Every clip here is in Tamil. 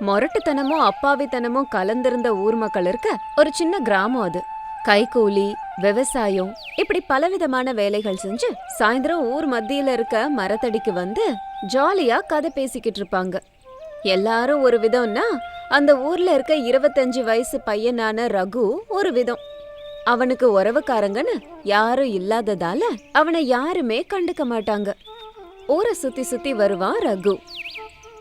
மொரட்டுத்தனமும் அப்பாவித்தனமும் கலந்திருந்த ஊர் மக்கள் இருக்க ஒரு சின்ன கிராமம் அது. கைக்கூலி விவசாயம் இப்படி பலவிதமான வேலைகள் செஞ்சு சாயந்தரம் ஊர் மத்தியில இருக்க மரத்தடிக்கு வந்து ஜாலியா கதை பேசிக்கிட்டு இருப்பாங்க. எல்லாரும் ஒரு விதம்னா அந்த ஊர்ல இருக்க இருபத்தஞ்சு வயசு பையனான ரகு ஒரு விதம். அவனுக்கு உறவுக்காரங்கன்னு யாரும் இல்லாததால அவனை யாருமே கண்டுக்க மாட்டாங்க. ஊரை சுத்தி சுத்தி வருவான் ரகு.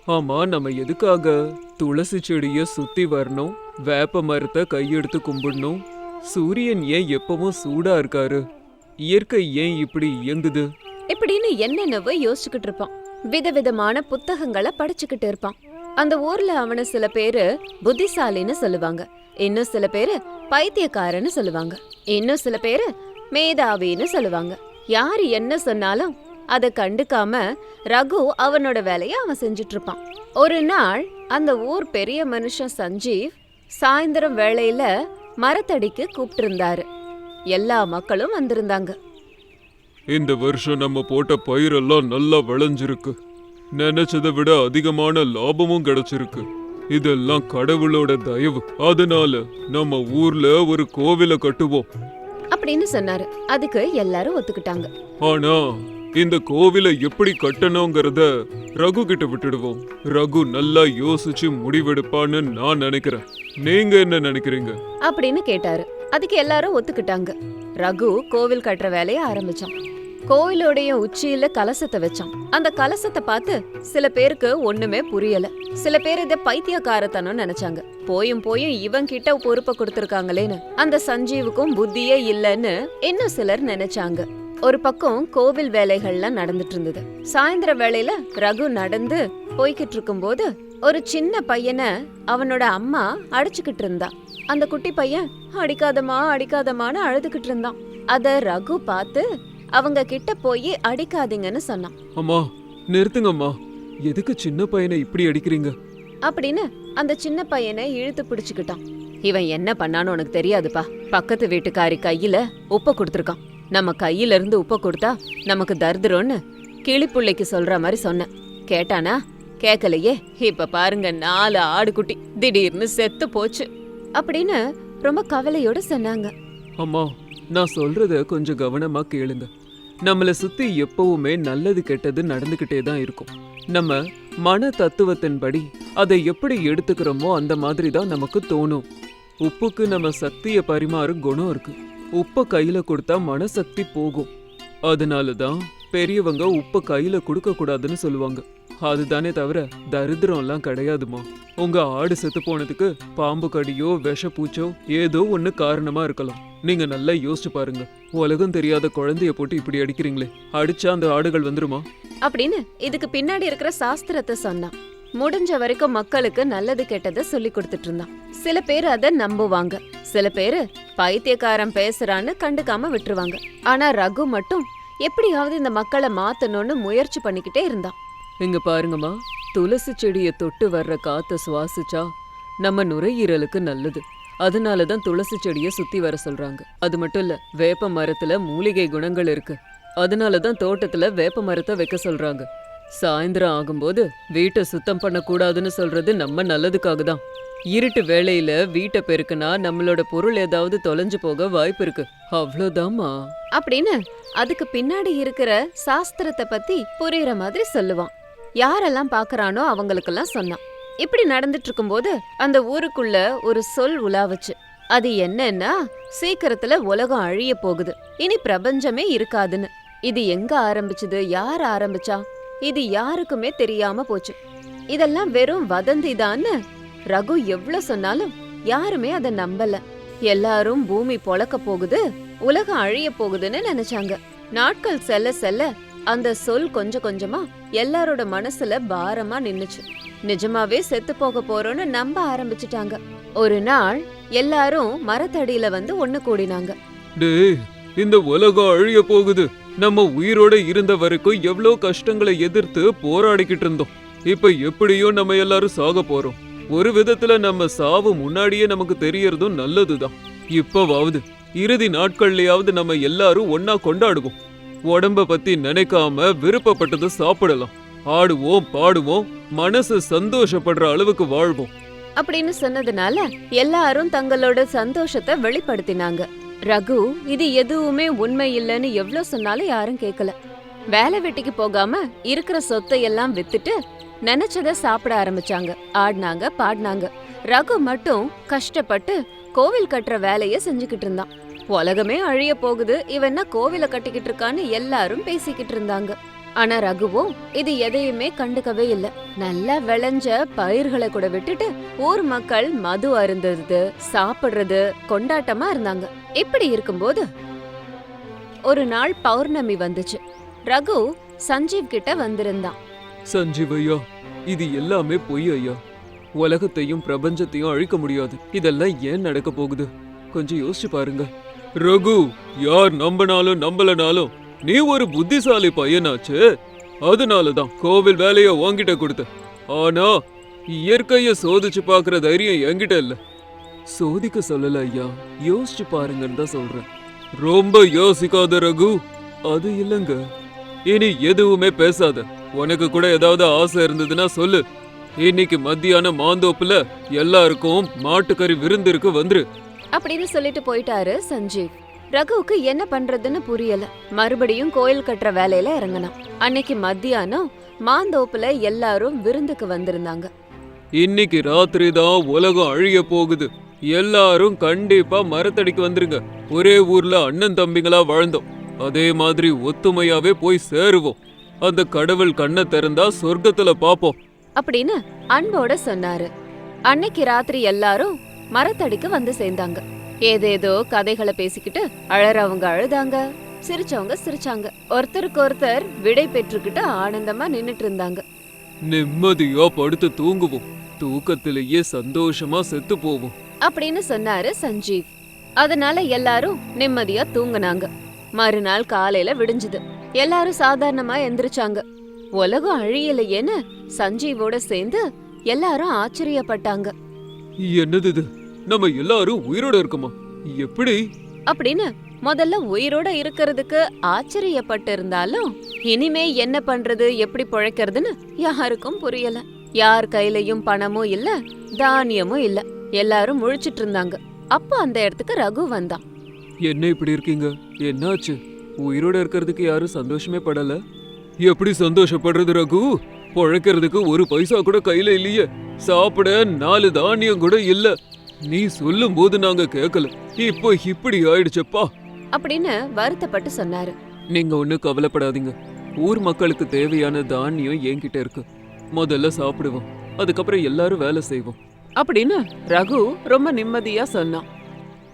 ஆமா நம்ம எதுக்காக துளசி செடிய சுத்தி வரணும்? வேப்ப மரத்தை கையெடுத்து கும்பிடணும்? சூரியன் ஏன் எப்பவும் சூடா இருக்காரு? இயற்கை ஏன் இப்படி இயங்குது? இப்படின்னு என்னென்னவோ யோசிச்சுக்கிட்டு இருப்பான். விதவிதமான புத்தகங்களை படிச்சுக்கிட்டு இருப்பான். அந்த ஊர்ல அவன சில பேரு புத்திசாலின்னு சொல்லுவாங்க. இன்னும் சில பேரு பைத்தியக்காரன்னு சொல்லுவாங்க. இன்னும் சில பேரு மேதாவின்னு சொல்லுவாங்க. யாரு என்ன சொன்னாலும் அத கண்டுக்காம ரகு அவனோட வேலைய அவன் செஞ்சுட்டு இருப்பான் ஒரு நாள் அந்த ஊர் பெரிய மனுஷன் சஞ்சீவ் சாயந்தரம் வேளையில மரத்தடிக்கு கூப்பிட்டு இருந்தாரு எல்லா மக்களும் வந்திருந்தாங்க. இந்த வருஷம் நம்ம போட்ட பயிரெல்லாம் நல்லா விளைஞ்சிருக்கு. நினைச்சதை விட அதிகமான லாபமும் கிடைச்சிருக்கு. இதெல்லாம் கடவுளோட தயவு. அதனால நம்ம ஊர்ல ஒரு கோவிலை கட்டுவோம். அப்படின்னு சொன்னாரு. அதுக்கு எல்லாரும் ஒத்துக்கிட்டாங்க. ஆனா இந்த கோவிலை எப்படி கட்டணுங்கிறத ரகு கிட்ட விட்டுடுவோம். ரகு நல்லா யோசிச்சு முடிவெடுப்பான்னு நான் நினைக்கிறேன். நீங்க என்ன நினைக்கிறீங்க? அப்படின்னு கேட்டாரு. அதுக்கு எல்லாரும் ஒத்துக்கிட்டாங்க. ரகு கோவில் கட்டுற வேலையை ஆரம்பிச்சான். கோவிலுடைய உச்சியில கலசத்தை வச்சான். அந்த கலசத்தை பார்த்து சில பேருக்கு ஒண்ணுமே புரியல. சில பேர் இத பைத்தியக்காரத்தனம் நினைச்சாங்க. போயும் போயும் இவன் கிட்ட பொறுப்பை கொடுத்திருக்காங்களேன்னு. அந்த சஞ்சீவுக்கும் புத்தியே இல்லைன்னு இன்னும் சிலர் நினைச்சாங்க. ஒரு பக்கம் கோவில் வேலைகள்லாம் நடந்துட்டு இருந்தது சாயந்தர வேளையில ரகு நடந்து போய்கிட்டு இருக்கும்போது ஒரு சின்ன பையனை அவனோட அம்மா அடிச்சுக்கிட்டு இருந்தா அந்த குட்டி பையன் அடிக்காதமா அடிக்காதமான்னு அழுதுகிட்டு இருந்தான் அத ரகு பார்த்து அவங்க கிட்ட போய் அடிக்காதீங்கன்னு சொன்னான். அம்மா நிறுத்துங்கம்மா. எதுக்கு சின்ன பையனை இப்படி அடிக்கிறீங்க? அப்படின்னு அந்த சின்ன பையனை இழுத்து பிடிச்சுக்கிட்டான். இவன் என்ன பண்ணான்னு உனக்கு தெரியாதுப்பா. பக்கத்து வீட்டுக்காரி கையில உப்ப கொடுத்துருக்கான். நம்ம கையில இருந்து கொடுத்தா நமக்கு தர்துரோன்னு கிளிப்புள்ளைக்கு சொல்ற மாதிரி சொன்னேன். கேட்டானா? கேட்கலையே இப்ப பாருங்க நாலு ஆடுகுட்டி திடீர்னு செத்து போச்சு. அப்படின்னு ரொம்ப கவலையோட சொன்னாங்க. அம்மா நான் சொல்றத கொஞ்சம் கவனமா கேளுங்க. நம்மள சுத்தி எப்பவுமே நல்லது கெட்டது நடந்துகிட்டே தான் இருக்கும். நம்ம மன தத்துவத்தின்படி அதை எப்படி எடுத்துக்கிறோமோ அந்த மாதிரி தான் நமக்கு தோணும். உப்புக்கு நம்ம சக்தியை பரிமாறும் குணம் இருக்கு. உப்பை கையில கொடுத்தா மனசக்தி போகும். அதனால தான் பெரியவங்க உப்பை கையில கொடுக்க கூடாதுன்னு சொல்லுவாங்க. அதுதானே தவிர தரித்திரம்லாம் கிடையாதுமா. உங்க ஆடு செத்து போனதுக்கு பாம்பு கடியோ விஷப்பூச்சோ ஏதோ ஒண்ணு காரணமா இருக்கலாம். நீங்க நல்லா யோசிச்சு பாருங்க. உலகம் தெரியாத குழந்தைய போட்டு இப்படி அடிக்கிறீங்களே. அடிச்சா அந்த ஆடுகள் வந்துருமா? அப்படின்னு இதுக்கு பின்னாடி இருக்கிற சாஸ்திரத்தை சொன்னான். முடிஞ்ச வரைக்கும் மக்களுக்கு நல்லது கெட்டதை சொல்லி கொடுத்துட்டு இருந்தான். சில பேர் அத நம்புவாங்க. சில பேரு பைத்தியக்காரன் பேசுறான்னு கண்டுக்காம விட்டுருவாங்க. ஆனா ரகு மட்டும் எப்படியாவது இந்த மக்களை மாத்தணும்னு முயற்சி பண்ணிக்கிட்டே இருந்தான். இங்க பாருங்கம்மா துளசி செடியை தொட்டு வர்ற காத்த சுவாசிச்சா நம்ம நுரையீரலுக்கு நல்லது. அதனால தான் துளசி செடியை சுத்தி வர சொல்றாங்க. அது மட்டும் இல்ல வேப்ப மரத்துல மூலிகை குணங்கள் இருக்கு. அதனால தான் தோட்டத்துல வேப்ப மரத்தை வைக்க சொல்றாங்க. சாயந்தரம் ஆகும்போது வீட்டை சுத்தம் பண்ணக்கூடாதுன்னு சொல்றது நம்ம நல்லதுக்காக தான். இருட்டு வேளையில வீட்டை பெருக்குனா நம்மளோட பொருள் ஏதாவது தொலைஞ்சு போக வாய்ப்பு இருக்கு. அவ்வளோதாம்மா அப்படின்னு அதுக்கு பின்னாடி இருக்கிற சாஸ்திரத்தை பத்தி புரியுற மாதிரி சொல்லுவான். யாரெல்லாம் பாக்குறானோ அவங்களுக்கெல்லாம் சொன்னான். இப்படி நடந்துட்டு இருக்கும்போது அந்த ஊருக்குள்ள ஒரு சொல் உலாவுச்சு அது என்னன்னா சீக்கிரத்துல உலகம் அழிய போகுது. இனி பிரபஞ்சமே இருக்காதுன்னு. இது எங்க ஆரம்பிச்சது? யார் ஆரம்பிச்சா? இது யாருக்குமே தெரியாம போச்சு. இதெல்லாம் வெறும் வதந்தி ரகு எவ்வளவு சொன்னாலும் யாருமே அத நம்பல. எல்லாரும் பூமி பொழக்க போகுது உலகம் அழிய போகுதுன்னு நினைச்சாங்க. நாட்கள் செல்ல செல்ல அந்த சொல் கொஞ்சம் கொஞ்சமா எல்லாரோட மனசுல பாரமா நின்னுச்சு. நிஜமாவே செத்து போக போறோம்னு நம்ப ஆரம்பிச்சிட்டாங்க. ஒரு நாள் எல்லாரும் மரத்தடியில வந்து ஒண்ணு கூடினாங்க. டேய் இந்த உலகம் அழிய போகுது. நம்ம உயிரோட இருந்த வரைக்கும் எவ்வளோ கஷ்டங்களை எதிர்த்து போராடிக்கிட்டு இருந்தோம். இப்ப எப்படியோ நம்ம எல்லாரும் சாக போறோம். ஒரு விதத்துல நம்ம சாவு முன்னாடியே நமக்கு தெரியறதும் நல்லதுதான். இப்பவாவது இறுதி நாட்கள்லயாவது நம்ம எல்லாரும் ஒன்னா கொண்டாடுவோம். உடம்ப பத்தி நினைக்காம விருப்பப்பட்டதை சாப்பிடலாம். ஆடுவோம் பாடுவோம் மனசு சந்தோஷப்படுற அளவுக்கு வாழ்வோம். அப்படின்னு சொன்னதுனால எல்லாரும் தங்களோட சந்தோஷத்தை வெளிப்படுத்தினாங்க. ரகு இது எதுவுமே உண்மை இல்லைன்னு எவ்வளவு சொன்னாலும் யாரும் கேட்கல வேலை வெட்டிக்கு போகாம இருக்கிற சொத்தை எல்லாம் வித்துட்டு நினைச்சத சாப்பிட ஆரம்பிச்சாங்க. ஆடினாங்க பாடினாங்க. ரகு மட்டும் கஷ்டப்பட்டு கோவில் கட்டுற வேலையை செஞ்சுக்கிட்டு இருந்தான். உலகமே அழிய போகுது இவன் கோவில கட்டிக்கிட்டு இருக்கான்னு எல்லாரும் பேசிக்கிட்டு இருந்தாங்க. ஆனா ரகுவோ இது எதையுமே கண்டுக்கவே இல்ல. நல்லா விளைஞ்ச பயிர்களை கூட விட்டுட்டு ஊர் மக்கள் மது அருந்தது சாப்பிடுறது கொண்டாட்டமா இருந்தாங்க. இப்படி இருக்கும்போது ஒரு நாள் பௌர்ணமி வந்துச்சு. ரகு சஞ்சீவ் கிட்ட வந்திருந்தான். சஞ்சீவ் ஐயா இது எல்லாமே பொய் ஐயா. உலகத்தையும் பிரபஞ்சத்தையும் அழிக்க முடியாது. இதெல்லாம் ஏன் நடக்க போகுது? கொஞ்சம் யோசிச்சு பாருங்க. ரகு யார் நம்பினாலும் நம்பலனாலும் நீ ஒரு புத்திசாலி பையனாச்சு. அதனாலதான் கோவில் வேலைய உன்கிட்ட கொடுத்த ஆனா இயற்கைய சோதிச்சு பார்க்குற தைரியம் என்கிட்ட இல்ல. சோதிக்க சொல்லல ஐயா. யோசிச்சு பாருங்கன்னு தான் சொல்றேன். ரொம்ப யோசிக்காத ரகு. அது இல்லங்க. இனி எதுவுமே பேசாத. உனக்கு கூட ஏதாவது ஆசை இருந்ததுன்னா சொல்லு. இன்னைக்கு மத்தியானம் மாந்தோப்புல எல்லாருக்கும் மாட்டுக்கறி விருந்திற்கு வந்துரு. அப்படின்னு சொல்லிட்டு போயிட்டாரு சஞ்சீவ். ரகுவுக்கு என்ன பண்றதுன்னு புரியல. மறுபடியும் கோயில் கட்டுற வேலையில இறங்கினான். அன்னைக்கு மத்தியானம் மாந்தோப்புல எல்லாரும் விருந்துக்கு வந்திருந்தாங்க. இன்னைக்கு ராத்திரி தான் உலகம் அழிய போகுது. எல்லாரும் கண்டிப்பா மரத்தடிக்கு வந்துருங்க. ஒரே ஊர்ல அண்ணன் தம்பிங்களா வாழ்ந்தோம். அதே மாதிரி ஒத்துமையாவே போய் சேருவோம். அந்த கடவுள் கண்ணை திறந்தா சொர்க்கத்துல பாப்போம். அப்படின்னு அன்போட சொன்னாரு. அன்னைக்கு ராத்திரி எல்லாரும் மரத்தடிக்கு வந்து சேர்ந்தாங்க. ஏதேதோ கதைகளை பேசிக்கிட்டு அழறவங்க அழுதாங்க. சிரிச்சவங்க சிரிச்சாங்க. ஒருத்தருக்கு ஒருத்தர் விடை பெற்றுக்கிட்டு ஆனந்தமா நின்னுட்டு இருந்தாங்க. நிம்மதியா படுத்து தூங்குவோம். தூக்கத்திலேயே சந்தோஷமா செத்து போவோம். அப்படின்னு சொன்னாரு சஞ்சீவ். அதனால எல்லாரும் நிம்மதியா தூங்குனாங்க. மறுநாள் காலையில விடிஞ்சுது. எல்லாரும் சாதாரணமா எந்திரிச்சாங்க. உலகம் அழியலையேன்னு சஞ்சீவோட சேர்ந்து எல்லாரும் ஆச்சரியப்பட்டாங்க. என்னது இது? நம்ம எல்லாரும் உயிரோட இருக்கோமா? எப்படி? அப்படின்னு முதல்ல உயிரோட இருக்கிறதுக்கு ஆச்சரியப்பட்டு இருந்தாலும் இனிமே என்ன பண்றது எப்படி பொழைக்கிறதுன்னு யாருக்கும் புரியல. யார் கையிலயும் பணமும் இல்ல தானியமும் இல்ல. எல்லாரும் முழிச்சிட்டு இருந்தாங்க. அப்போ அந்த இடத்துக்கு ரகு வந்தான். என்ன இப்படி இருக்கீங்க? என்னாச்சு? உயிரோட இருக்கிறதுக்கு யாரும் சந்தோஷமே படல? எப்படி சந்தோஷப்படுறது ரகு? பொழைக்கிறதுக்கு ஒரு பைசா கூட கையில இல்லையே. சாப்பிட நாலு தானியம் கூட இல்ல. நீ சொல்லும் போது நாங்க கேட்கல இப்போ இப்படி ஆயிடுச்சப்பா. அப்படின்னு வருத்தப்பட்டு சொன்னாரு. நீங்க ஒன்னும் கவலைப்படாதீங்க. ஊர் மக்களுக்கு தேவையான தானியம் என்கிட்ட இருக்கு. முதல்ல சாப்பிடுவோம். அதுக்கப்புறம் எல்லாரும் வேலை செய்வோம். அப்படின்னு ரகு ரொம்ப நிம்மதியா சொன்னான்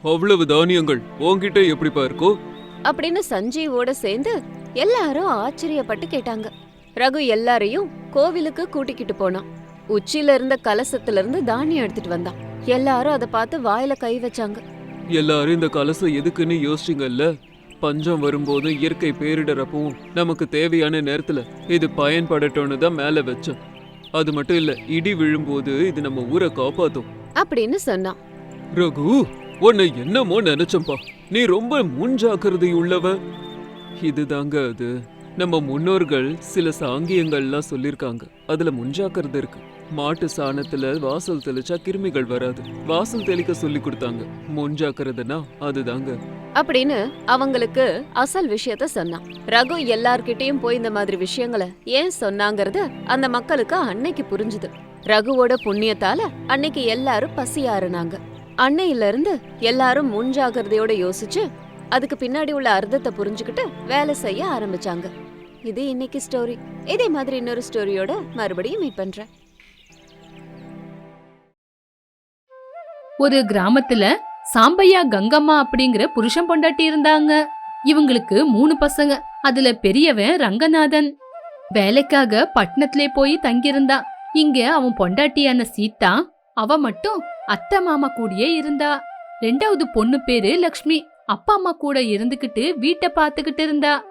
அவ்வளவு தானியங்கள் உன்கிட்ட எப்படிப்பா இருக்கோ? அப்படின்னு சஞ்சீவோட சேர்ந்து எல்லாரும் ஆச்சரியப்பட்டு கேட்டாங்க. ரகு எல்லாரையும் கோவிலுக்கு கூட்டிக்கிட்டு போனான். உச்சியில இருந்த கலசத்துல இருந்து தானியம் எடுத்துட்டு வந்தான். எல்லாரும் அதை பார்த்து வாயில கை வச்சாங்க. எல்லாரும் இந்த கலசம் எதுக்குன்னு யோசிச்சிங்கல்ல? பஞ்சம் வரும்போது இயற்கை பேரிடறப்பவும் நமக்கு தேவையான நேரத்துல இது பயன்படட்டும்னு தான் மேல வச்சோம். அது மட்டும் இல்ல இடி விழும்போது இது நம்ம ஊரை காப்பாத்தும். அப்படின்னு சொன்னான். ரகு உன்னை என்னமோ நினைச்சம்பா நீ ரொம்ப முன்ஜாக்கிரதை உள்ளவ இதுதாங்க அது. நம்ம முன்னோர்கள் சில சாங்கியங்கள்லாம் சொல்லியிருக்காங்க அதுல முன்ஜாக்கிறது இருக்கு. மாட்டு சாணத்துல வாசல் தெளிச்சா கிருமிகள் வராது. வாசல் தெளிக்க சொல்லி கொடுத்தாங்க. முன்ஜாக்கிறதுனா அதுதாங்க. அப்படின்னு அவங்களுக்கு அசல் விஷயத்த சொன்னான். ரகு எல்லார்கிட்டயும் போய் இந்த மாதிரி விஷயங்களை ஏன் சொன்னாங்கறத அந்த மக்களுக்கு அன்னைக்கு புரிஞ்சுது. ரகுவோட புண்ணியத்தால அன்னைக்கு எல்லாரும் பசியாறுனாங்க அன்னையில இருந்து எல்லாரும் முன்ஜாகிரதையோட யோசிச்சு அதுக்கு பின்னாடி உள்ள அர்த்தத்தை புரிஞ்சுக்கிட்டு வேலை செய்ய ஆரம்பிச்சாங்க. இது இன்னைக்கு ஸ்டோரி இதே மாதிரி இன்னொரு ஸ்டோரியோட மறுபடியும் மீட் பண்றேன். ஒரு கிராமத்துல சாம்பையா கங்கம்மா அப்படிங்கிற புருஷன் பொண்டாட்டி இருந்தாங்க. இவங்களுக்கு மூணு பசங்க. அதுல பெரியவன் ரங்கநாதன். வேலைக்காக பட்டணத்திலே போய் தங்கியிருந்தான் இங்க அவன் பொண்டாட்டியான சீதா அவ மட்டும் அத்தை மாமா கூடயே இருந்தா. ரெண்டாவது பொண்ணு பேரு லக்ஷ்மி. அப்பா அம்மா கூட இருந்துகிட்டு வீட்டை பாத்துக்கிட்டு இருந்தா.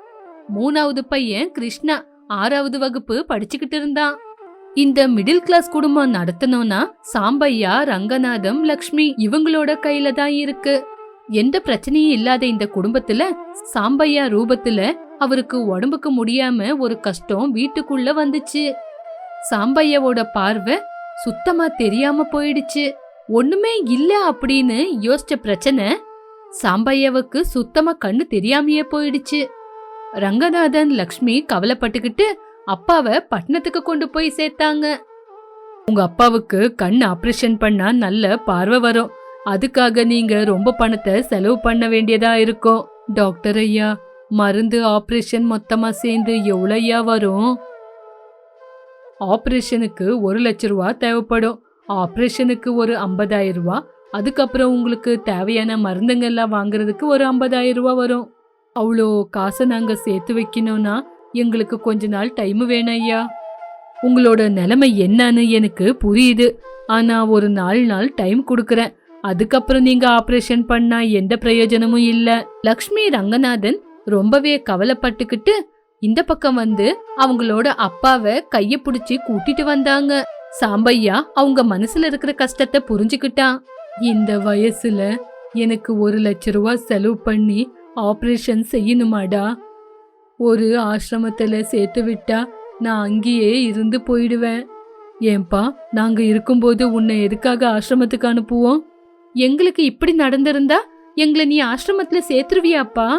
மூணாவது பையன் கிருஷ்ணா ஆறாவது வகுப்பு படிச்சுக்கிட்டு இருந்தான். இந்த மிடில் கிளாஸ் குடும்பம் நடத்தணும்னா சாம்பையா ரங்கநாதம் லக்ஷ்மி இவங்களோட கையில தான் இருக்கு. எந்த பிரச்சனையும் இல்லாத இந்த குடும்பத்துல சாம்பையா ரூபத்துல அவருக்கு உடம்புக்கு முடியாம ஒரு கஷ்டம் வீட்டுக்குள்ள வந்துச்சு. சாம்பையாவோட பார்வை சுத்தமா தெரியாம போயிடுச்சு. ஒண்ணுமே இல்ல அப்படின்னு யோசிச்ச பிரச்சனை சாம்பையாவுக்கு சுத்தமா கண்ணு தெரியாமையே போயிடுச்சு. ரங்கநாதன் லக்ஷ்மி கவலைப்பட்டுக்கிட்டு அப்பாவை பட்டணத்துக்கு கொண்டு போய் சேர்த்தாங்க. உங்க அப்பாவுக்கு கண் ஆபரேஷன் பண்ணா நல்ல பார்வை வரும். அதுக்காக நீங்க ரொம்ப பணத்தை செலவு பண்ண வேண்டியதா இருக்கும். டாக்டர் ஐயா மருந்து ஆபரேஷன் மொத்தமா சேர்ந்து எவ்வளோ ஐயா வரும்? ஆபரேஷனுக்கு ஒரு லட்ச ரூபா தேவைப்படும். ஆபரேஷனுக்கு ஒரு ஐம்பதாயிரம் ரூபா. அதுக்கப்புறம் உங்களுக்கு தேவையான மருந்துங்கள்லாம் வாங்குறதுக்கு ஒரு ஐம்பதாயிரம் ரூபா வரும். அவ்வளோ காசை நாங்க சேர்த்து வைக்கணும்னா எங்களுக்கு கொஞ்ச நாள் டைம் வேணும் ஐயா. உங்களோட நிலைமை என்னன்னு எனக்கு புரியுது. ஆனா ஒரு நாலு நாள் டைம் கொடுக்குறேன். அதுக்கப்புறம் நீங்க ஆபரேஷன் பண்ணா எந்த பிரயோஜனமும் இல்ல. லக்ஷ்மி ரங்கநாதன் ரொம்பவே கவலைப்பட்டுக்கிட்டு இந்த பக்கம் வந்து அவங்களோட அப்பாவை கைய புடிச்சு கூட்டிட்டு வந்தாங்க. சாம்பையா அவங்க மனசுல இருக்கிற கஷ்டத்தை புரிஞ்சுக்கிட்டான். இந்த வயசுல எனக்கு ஒரு லட்ச ரூபா செலவு பண்ணி ஆப்ரேஷன் செய்யணுமாடா? ஒரு ஆசிரமத்தில் சேர்த்து விட்டா நான் அங்கேயே இருந்து போயிடுவேன். ஏன்பா நாங்க இருக்கும்போது உன்னை எதுக்காக ஆசிரமத்துக்கு அனுப்புவோம்? எங்களுக்கு இப்படி நடந்திருந்தா எங்களை நீ ஆசிரமத்துல சேர்த்துருவியாப்பா?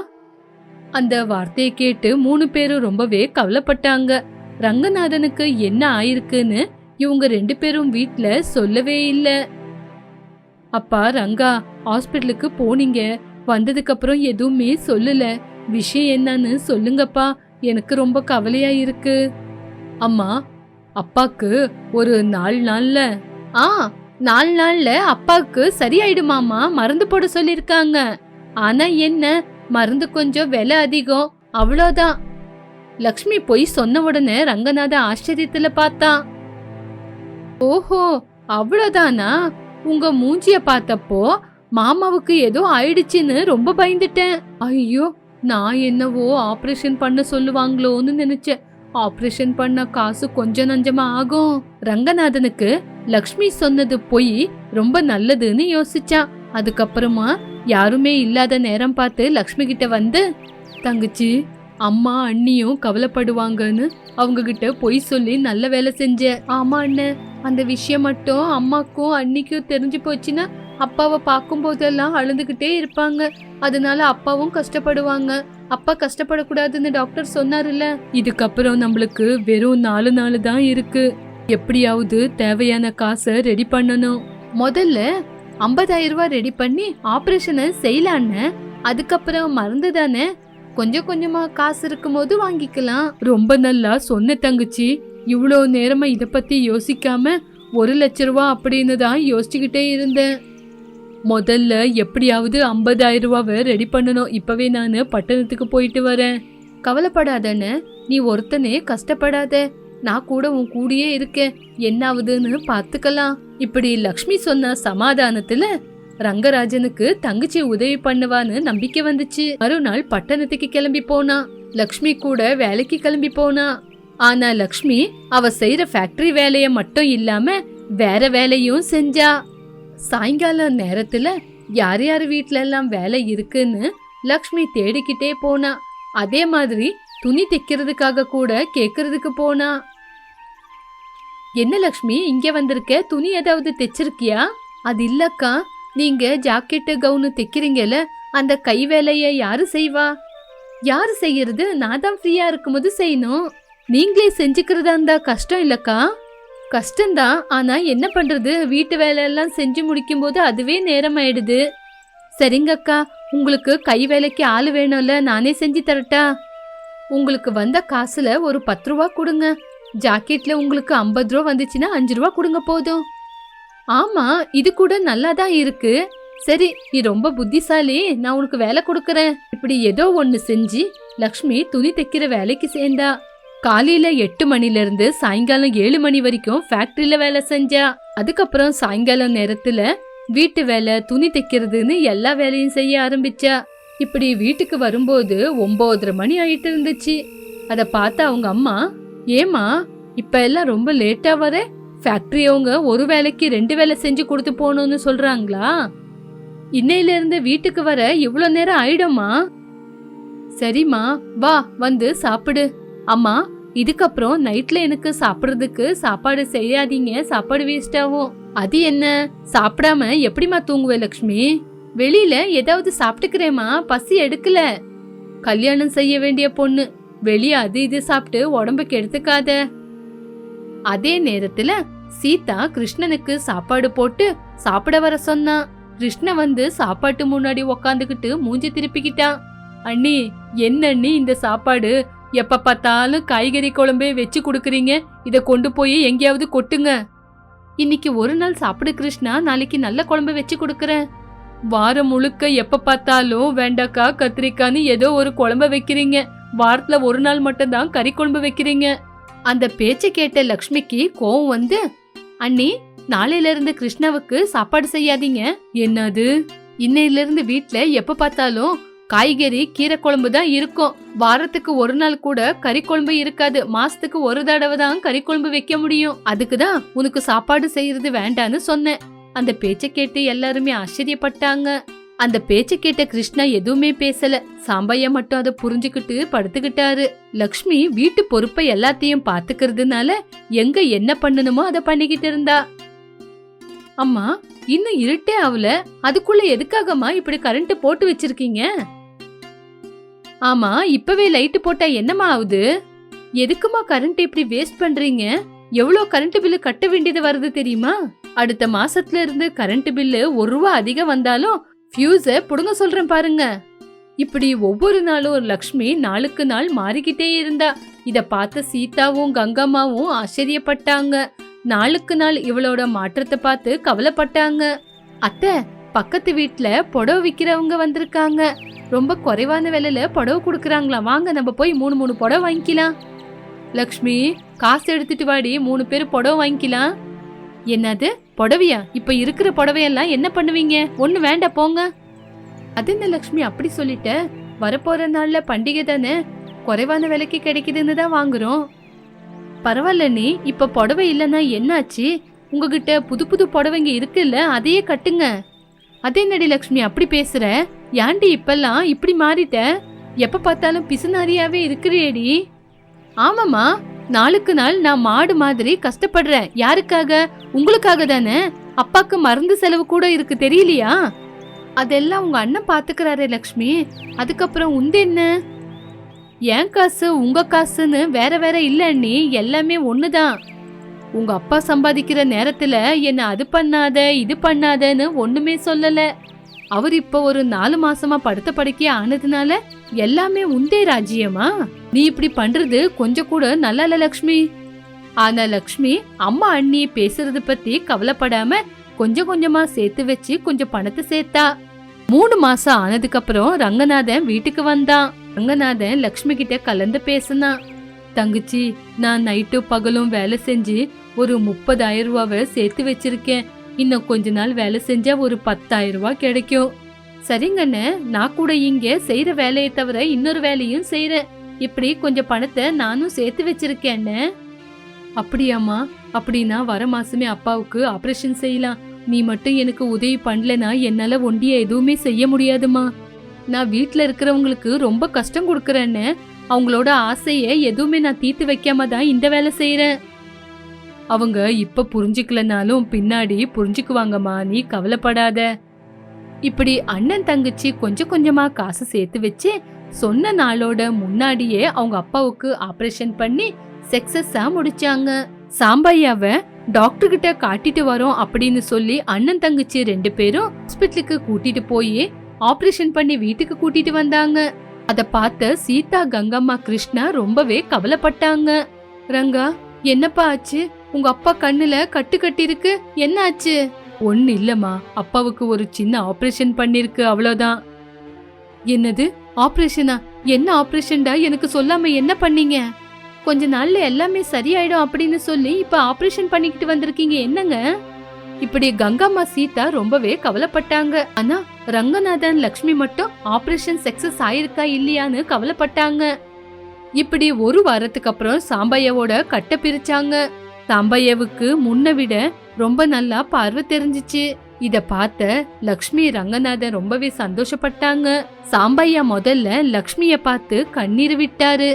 அந்த வார்த்தையை கேட்டு மூணு பேரும் ரொம்பவே கவலைப்பட்டாங்க. ரங்கநாதனுக்கு என்ன ஆயிருக்குன்னு இவங்க ரெண்டு பேரும் வீட்டில் சொல்லவே இல்லை. அப்பா ரங்கா ஹாஸ்பிட்டலுக்கு போனீங்க. வந்ததுக்கு அப்புறம் எதுவுமே சொல்லல. விஷயம் என்னன்னு சொல்லுங்கப்பா. எனக்கு ரொம்ப கவலையா இருக்கு. அம்மா அப்பாக்கு ஒரு நாலு நாள்ல. ஆ நாலு நாள்ல அப்பாவுக்கு சரியாயிடுமாமா மருந்து போட சொல்லிருக்காங்க ஆனா என்ன மருந்து கொஞ்சம் விலை அதிகம். அவ்வளோதான். லக்ஷ்மி போய் சொன்ன உடனே ரங்கநாத ஆச்சரியத்துல பார்த்தான் ஓஹோ அவ்வளோதானா? உங்க மூஞ்சிய பார்த்தப்போ மாமாவுக்கு ஏதோ ஆயிடுச்சுன்னு ரொம்ப பயந்துட்டேன். ஐயோ நான் என்னவோ ஆபரேஷன் பண்ண சொல்லுவாங்களோன்னு நினைச்சேன். ஆபரேஷன் பண்ண காசு கொஞ்சம் நஞ்சமா ஆகும். ரங்கநாதனுக்கு லக்ஷ்மி சொன்னது பொய் ரொம்ப நல்லதுன்னு யோசிச்சான் அதுக்கப்புறமா யாருமே இல்லாத நேரம் பார்த்து லக்ஷ்மி கிட்ட வந்து தங்கச்சி அம்மா அண்ணியும் கவலைப்படுவாங்கன்னு அவங்க கிட்ட பொய் சொல்லி நல்ல வேலை செஞ்சேன் ஆமா அண்ணன் அந்த விஷயம் மட்டும் அம்மாக்கும் அண்ணிக்கும் தெரிஞ்சு போச்சுன்னா அப்பாவை பார்க்கும்போதெல்லாம் அழுதுகிட்டே இருப்பாங்க. அதனால அப்பாவும் கஷ்டப்படுவாங்க. அப்பா கஷ்டப்படக்கூடாதுன்னு டாக்டர் சொன்னார்ல இதுக்கப்புறம் நம்மளுக்கு வெறும் நாலு நாள் தான் இருக்கு. எப்படியாவது தேவையான காசை ரெடி பண்ணணும். முதல்ல ஐம்பதாயிரம் ரூபாய் ரெடி பண்ணி ஆப்ரேஷனை செய்யலான்னு. அதுக்கப்புறம் மருந்து தானே? கொஞ்சம் கொஞ்சமா காசு இருக்கும்போது வாங்கிக்கலாம். ரொம்ப நல்லா சொன்ன தங்கச்சி இவ்வளோ நேரமா இதை பத்தி யோசிக்காம ஒரு லட்ச ரூபா அப்படின்னு தான் யோசிச்சுக்கிட்டே இருந்தேன். முதல்ல எப்படியாவது ஐம்பதாயிரம் ரூபாவை ரெடி பண்ணணும். இப்போவே நான் பட்டணத்துக்கு போயிட்டு வரேன். கவலைப்படாதன்னு நீ ஒருத்தனே கஷ்டப்படாத. நான் கூட உன் கூடயே இருக்கேன். என்ன ஆகுதுன்னு பார்த்துக்கலாம். இப்படி லக்ஷ்மி சொன்ன சமாதானத்துல ரங்கராஜனுக்கு தங்கச்சி உதவி பண்ணுவான்னு நம்பிக்கை வந்துச்சு. மறுநாள் பட்டணத்துக்கு கிளம்பி போனா. லக்ஷ்மி கூட வேலைக்கு கிளம்பி போனா. ஆனா லக்ஷ்மி அவ செய்யற ஃபேக்டரி வேலைய மட்டும் இல்லாம வேற வேலையும் செஞ்சா. சாயங்காலம் நேரத்துல யார் யார் வீட்ல எல்லாம் வேலை இருக்குன்னு லக்ஷ்மி தேடிக்கிட்டே போனா. அதே மாதிரி துணி தைக்கிறதுக்காக கூட கேக்குறதுக்கு போனா. என்ன லக்ஷ்மி இங்க வந்திருக்க? துணி ஏதாவது தைச்சிருக்கியா? அது இல்லக்கா நீங்க ஜாக்கெட்டு கவுனு தைக்கிறீங்கல்ல அந்த கை வேலையை யாரு செய்வா? யாரு செய்யறது? நான் தான் ஃப்ரீயா இருக்கும்போது செய்யணும். நீங்களே செஞ்சுக்கிறதா இருந்தா கஷ்டம் இல்லக்கா? கஷ்டம்தான். ஆனா என்ன பண்றது? வீட்டு வேலையெல்லாம் செஞ்சு முடிக்கும் போது அதுவே நேரம் ஆயிடுது சரிங்கக்கா உங்களுக்கு கை வேலைக்கு ஆள் வேணும்ல. நானே செஞ்சு தரட்டா? உங்களுக்கு வந்த காசுல ஒரு பத்து ரூபா கொடுங்க. ஜாக்கெட்ல உங்களுக்கு ஐம்பது ரூபா வந்துச்சுன்னா அஞ்சு ரூபா கொடுங்க போதும். ஆமா இது கூட நல்லா தான் இருக்கு. சரி நீ ரொம்ப புத்திசாலி. நான் உனக்கு வேலை கொடுக்கறேன். இப்படி ஏதோ ஒன்று செஞ்சு லக்ஷ்மி துணி தைக்கிற வேலைக்கு சேர்ந்தா. காலையில எட்டு மணில இருந்து சாயங்காலம் ஏழு மணி வரைக்கும் ஃபேக்டரியில வேலை செஞ்சா அதுக்கப்புறம் சாயங்காலம் நேரத்துல வீட்டு வேலை துணி தைக்கிறதுன்னு எல்லா வேலையும் செய்ய ஆரம்பிச்சா. இப்படி வீட்டுக்கு வரும்போது ஒன்பதரை மணி ஆயிட்டு இருந்துச்சு. அத பார்த்த அவங்க அம்மா ஏமா இப்ப எல்லாம் ரொம்ப லேட்டா வர? ஃபேக்டரி அவங்க ஒரு வேலைக்கு ரெண்டு வேலை செஞ்சு கொடுத்து போகணும்னு சொல்றாங்களா? இன்னையில இருந்து வீட்டுக்கு வர இவ்வளோ நேரம் ஆயிடும்மா? சரிம்மா வா வந்து சாப்பிடு. அம்மா இதுக்கப்புறம் நைட்ல எனக்கு சாப்பிடுறதுக்கு சாப்பாடு செய்யாதீங்க சாப்பாடு வேஸ்ட் ஆகும். அது என்ன? சாப்பிடாம எப்படிம்மா தூங்குவேன் லக்ஷ்மி? வெளியில ஏதாவது சாப்பிட்டுக்கிறேம்மா பசி எடுக்கல. கல்யாணம் செய்ய வேண்டிய பொண்ணு. வெளியே அது இது சாப்பிட்டு உடம்புக்கு எடுத்துக்காத. அதே நேரத்துல சீதா கிருஷ்ணனுக்கு சாப்பாடு போட்டு சாப்பிட வர சொன்னான் கிருஷ்ண வந்து சாப்பாட்டு முன்னாடி உக்காந்துக்கிட்டு மூஞ்சி திருப்பிக்கிட்டான். அண்ணி என்ன அண்ணி இந்த சாப்பாடு? எப்ப பார்த்தாலும் காய்கறி குழம்பே வச்சு கொடுக்குறீங்க. இதை கொண்டு போய் எங்கேயாவது கொட்டுங்க. இன்னைக்கு ஒரு நாள் சாப்பிடு கிருஷ்ணா நாளைக்கு நல்ல குழம்பு வச்சு கொடுக்குறேன். வாரம் முழுக்க எப்ப பார்த்தாலும் வெண்டைக்காய் கத்திரிக்காய்னு ஏதோ ஒரு குழம்ப வைக்கிறீங்க. வாரத்துல ஒரு நாள் மட்டும்தான் கறி குழம்பு வைக்கிறீங்க. அந்த பேச்சை கேட்ட லக்ஷ்மிக்கு கோவம் வந்து அண்ணி நாளையில இருந்து கிருஷ்ணாவுக்கு சாப்பாடு செய்யாதீங்க. என்னது? இன்னையில இருந்து வீட்டுல எப்ப பார்த்தாலும் காய்கறி கீரை குழம்பு தான் இருக்கும். வாரத்துக்கு ஒரு நாள் கூட கறி குழம்பு இருக்காது. மாசத்துக்கு ஒரு தடவை தான் கறி குழம்பு வைக்க முடியும். அதுக்கு தான் உனக்கு சாப்பாடு செய்யறது வேண்டான்னு சொன்னேன். அந்த பேச்ச கேட்டு எல்லாருமே ஆச்சரியப்பட்டாங்க. அந்த பேச்ச கேட்ட கிருஷ்ணா எதுவுமே பேசல. சாம்பையா மட்டும் அதை புரிஞ்சுக்கிட்டு படுத்துக்கிட்டாரு. லக்ஷ்மி வீட்டு பொறுப்பை எல்லாத்தையும் பாத்துக்கிறதுனால எங்க என்ன பண்ணணுமோ அதை பண்ணிக்கிட்டு இருந்தா. அம்மா இன்னும் இருட்டே ஆகல அதுக்குள்ள எதுக்காகம்மா இப்படி கரண்ட் போட்டு வச்சிருக்கீங்க? ஆமா இப்பவே லைட் போட்டா என்னம்மா ஆகுது எதுக்குமா கரண்ட் இப்படி வேஸ்ட் பண்றீங்க? எவ்வளோ கரண்ட் பில்லு கட்ட வேண்டியது வருது தெரியுமா? அடுத்த மாசத்துல இருந்து கரண்ட் பில்லு ஒரு ரூபா அதிகம் வந்தாலும் ஃபியூஸ புடுங்க சொல்றேன் பாருங்க. இப்படி ஒவ்வொரு நாளும் லக்ஷ்மி நாளுக்கு நாள் மாறிக்கிட்டே இருந்தா. இத பார்த்த சீதாவும் கங்கம்மாவும் ஆச்சரியப்பட்டாங்க. நாளுக்கு நாள் இவளோட மாற்றத்தை பார்த்து கவலைப்பட்டாங்க. அத்தை பக்கத்து வீட்டில் புடவை விக்கிறவங்க வந்திருக்காங்க. ரொம்ப குறைவான விலையில புடவை கொடுக்குறாங்களாம். வாங்க நம்ம போய் மூணு மூணு புடவை வாங்கிக்கலாம். லக்ஷ்மி காசு எடுத்துட்டு வாடி மூணு பேர் புடவை வாங்கிக்கலாம். என்னது? புடவையா? இப்ப இருக்கிற புடவையெல்லாம் என்ன பண்ணுவீங்க? ஒண்ணு வேண்டாம் போங்க. அது என்ன லக்ஷ்மி அப்படி சொல்லிட்ட? வரப்போற நாள்ல பண்டிகை தானே? குறைவான விலைக்கு கிடைக்குதுன்னு தான் வாங்குறோம். பரவாயில்ல நீ இப்ப புடவை இல்லைன்னா என்னாச்சு? உங்ககிட்ட புது புது புடவைங்க இருக்குல்ல அதையே கட்டுங்க. அதே நடி லக்ஷ்மி அப்படி பேசுற? ஏன்டி இப்பெல்லாம் இப்படி மாறிட்ட? எப்ப பார்த்தாலும் பிசுநாரியாவே இருக்கிறியேடி ஆமாமா நாளுக்கு நாள் நான் மாடு மாதிரி கஷ்டப்படுறேன். யாருக்காக? உங்களுக்காக தானே? அப்பாக்கு மருந்து செலவு கூட இருக்கு தெரியலையா? அதெல்லாம் உங்க அண்ணன் பாத்துக்கிறாரு லக்ஷ்மி. அதுக்கப்புறம் உண்டு என்ன? என் காசு? உங்க காசுன்னு வேற வேற இல்ல அண்ணி. எல்லாமே ஒண்ணுதான். உங்க அப்பா சம்பாதிக்கிற நேரத்துல என்ன அது பண்ணாத இது பண்ணாதன்னு ஒண்ணுமே சொல்லல. அவர் இப்ப ஒரு நாலு மாசமா படுத்த படுக்கையே ஆனதுனால எல்லாமே உந்தே ராஜ்யமா நீ இப்படி பண்றது கொஞ்சம் கூட நல்லா இல்ல லக்ஷ்மி. ஆனா லக்ஷ்மி அம்மா அண்ணி பேசுறது பத்தி கவலைப்படாம கொஞ்சம் கொஞ்சமா சேர்த்து வச்சு கொஞ்சம் பணத்தை சேர்த்தா. மூணு மாசம் ஆனதுக்கு அப்புறம் ரங்கநாதன் வீட்டுக்கு வந்தான். ரங்கநாதன் லக்ஷ்மி கிட்ட கலந்து பேசினான் தங்கச்சி நான் நைட்டு பகலும் வேலை செஞ்சு ஒரு முப்பதாயிரம் ரூபாவை சேர்த்து வச்சிருக்கேன். இன்னும் கொஞ்ச நாள் வேலை செஞ்சா ஒரு பத்தாயிரம் ரூபாய் கிடைக்கும். சரிங்கண்ணே நான் கூட இங்க செய்யற வேலையை தவிர இன்னொரு வேலையும் செய்யறேன் இப்படி கொஞ்சம் பணத்தை நானும் சேர்த்து வச்சிருக்கேன்னு அப்படியாம்மா அப்படின்னா வர மாசமே அப்பாவுக்கு ஆபரேஷன் செய்யலாம். நீ மட்டும் எனக்கு உதவி பண்ணலனா என்னால ஒண்டிய எதுவுமே செய்ய முடியாதுமா நான் வீட்டில் இருக்கிறவங்களுக்கு ரொம்ப கஷ்டம் கொடுக்குறேன்னு அவங்களோட ஆசையை எதுவுமே நான் தீர்த்து வைக்காம தான் இந்த வேலை செய்கிறேன் அவங்க இப்ப புரிஞ்சுக்கலனாலும் பின்னாடி புரிஞ்சுக்குவாங்கம்மா. நீ கவலைப்படாத. இப்படி அண்ணன் தங்கச்சி கொஞ்சம் கொஞ்சமா காசு சேர்த்து வச்சு சொன்ன நாளோட முன்னாடியே அவங்க அப்பாவுக்கு ஆபரேஷன் பண்ணி சக்சஸா முடிச்சாங்க. சாம்பையாவ டாக்டர் கிட்ட காட்டிட்டு வரோம் அப்படின்னு சொல்லி அண்ணன் தங்கச்சி ரெண்டு பேரும் ஹாஸ்பிட்டலுக்கு கூட்டிட்டு போய் ஆபரேஷன் பண்ணி வீட்டுக்கு கூட்டிட்டு வந்தாங்க. அத பார்த்த சீதா கங்கம்மா கிருஷ்ணா ரொம்பவே கவலைப்பட்டாங்க. ரங்கா என்னப்பா ஆச்சு? உங்க அப்பா கண்ணுல கட்டு கட்டி இருக்கு என்ன ஆச்சு ஒன்னு இல்லம்மா. அப்பாவுக்கு ஒரு சின்ன ஆபரேஷன் பண்ணிருக்கு அவ்வளவுதான் என்னது? ஆபரேஷனா? என்ன ஆபரேஷன்டா? எனக்கு சொல்லாம என்ன பண்ணீங்க? கொஞ்ச நாள்ல எல்லாமே சரியாயிடும் அப்படின்னு சொல்லி இப்ப ஆபரேஷன் பண்ணிக்கிட்டு வந்திருக்கீங்க. என்னங்க? இப்படி கங்காமா சீதா ரொம்பவே கவலைப்பட்டாங்க. ஆனா ரங்கநாதன் லக்ஷ்மி மட்டும் ஆபரேஷன் சக்சஸ் ஆயிருக்கா இல்லையான்னு கவலைப்பட்டாங்க. இப்படி ஒரு வாரத்துக்கு அப்புறம் சாம்பையாவோட கட்டை பிரிச்சாங்க. தம்பையவுக்கு முன்ன விட ரொம்ப நல்லா பார்வை தெரிஞ்சிச்சு. இத பார்த்த லக்ஷ்மி ரங்கநாதன் ரொம்பவே சந்தோஷப்பட்டாங்க. சாம்பையா முதல்ல லக்ஷ்மிய பார்த்து கண்ணீர் விட்டாரு.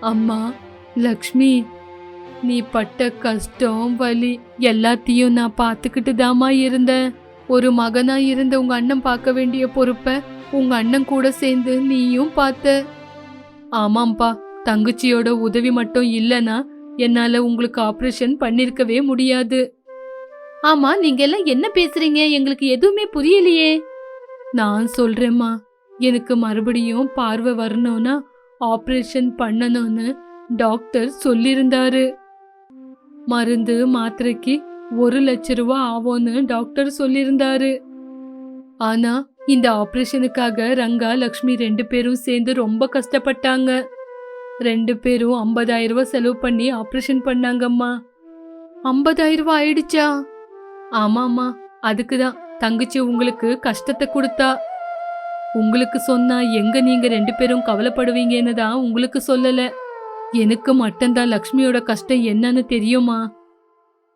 அம்மா லக்ஷ்மி நீ பட்ட கஷ்டம் வலி எல்லாத்தையும் நான் பார்த்துக்கிட்டு தாமா இருந்தேன். ஒரு மகனா இருந்த உங்க அண்ணன் பார்க்க வேண்டிய பொறுப்பை உங்க அண்ணன் கூட சேர்ந்து நீயும் பார்த்த. ஆமாம்பா தங்கச்சியோட உதவி மட்டும் இல்லைன்னா என்னால உங்களுக்கு ஆபரேஷன் பண்ணிருக்கவே முடியாது. ஆமா நீங்க எல்லாம் என்ன பேசுறீங்க? எங்களுக்கு எதுவுமே புரியலையே. நான் சொல்றேம்மா எனக்கு மறுபடியும் பார்வை வரணும்னா ஆபரேஷன் பண்ணணும்னு டாக்டர் சொல்லியிருந்தாரு. மருந்து மாத்திரைக்கு ஒரு லட்ச ரூபா ஆவோன்னு டாக்டர் சொல்லியிருந்தாரு. ஆனா இந்த ஆபரேஷனுக்காக ரங்கா லக்ஷ்மி ரெண்டு பேரும் சேர்ந்து ரொம்ப கஷ்டப்பட்டாங்க. ரெண்டு பேரும் ஐம்பதாயிரம் ரூபாய் செலவு பண்ணி ஆப்ரேஷன் பண்ணாங்கம்மா. ஐம்பதாயிரம் ரூபாய் ஆயிடுச்சா? ஆமாம்மா அதுக்கு தான் தங்கச்சி உங்களுக்கு கஷ்டத்தை கொடுத்தா. உங்களுக்கு சொன்னா எங்க நீங்க ரெண்டு பேரும் கவலைப்படுவீங்கன்னு தான் உங்களுக்கு சொல்லல. எனக்கு மட்டும்தான் லக்ஷ்மியோட கஷ்டம் என்னன்னு தெரியுமா?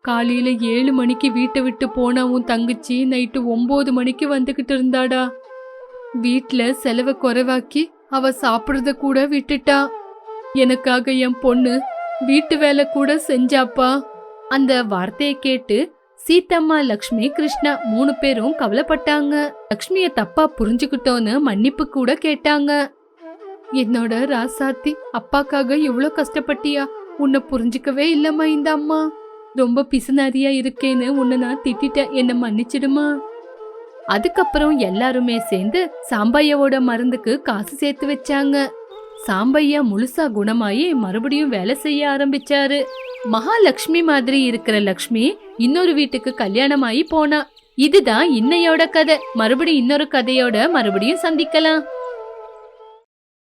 காலையில ஏழு மணிக்கு வீட்டை விட்டு போனா உன் தங்கச்சி நைட்டு ஒன்பது மணிக்கு வந்துகிட்டு இருந்தாடா. வீட்டில் செலவை குறைவாக்கி அவ சாப்பிட்றத கூட விட்டுட்டா. எனக்காக என் பொண்ணு வீட்டு வேலை கூட செஞ்சாப்பா? அந்த வார்த்தையை கேட்டு சீத்தம்மா லக்ஷ்மி கிருஷ்ணா மூணு பேரும் கவலைப்பட்டாங்க. லக்ஷ்மிய தப்பா புரிஞ்சுக்கிட்டோன்னு மன்னிப்பு கூட கேட்டாங்க. என்னோட ராசாத்தி அப்பாக்காக இவ்வளோ கஷ்டப்பட்டியா? உன்னை புரிஞ்சுக்கவே இல்லம்மா இந்த அம்மா. ரொம்ப பிசுநாரியா இருக்கேன்னு உன்னை நான் திட்டிட்டேன். என்ன மன்னிச்சிடுமா? அதுக்கப்புறம் எல்லாருமே சேர்ந்து சாம்பாயோட மருந்துக்கு காசு சேர்த்து வச்சாங்க. சாம்பையா முழுசா குணமாயி மறுபடியும் வேலை செய்ய ஆரம்பிச்சாரு. மகாலட்சுமி மாதிரி இருக்கிற லக்ஷ்மி இன்னொரு வீட்டுக்கு கல்யாணமாயி போனா. இதுதான் இன்னையோட கதை. மறுபடியும் இன்னொரு கதையோட மறுபடியும் சந்திக்கலாம்.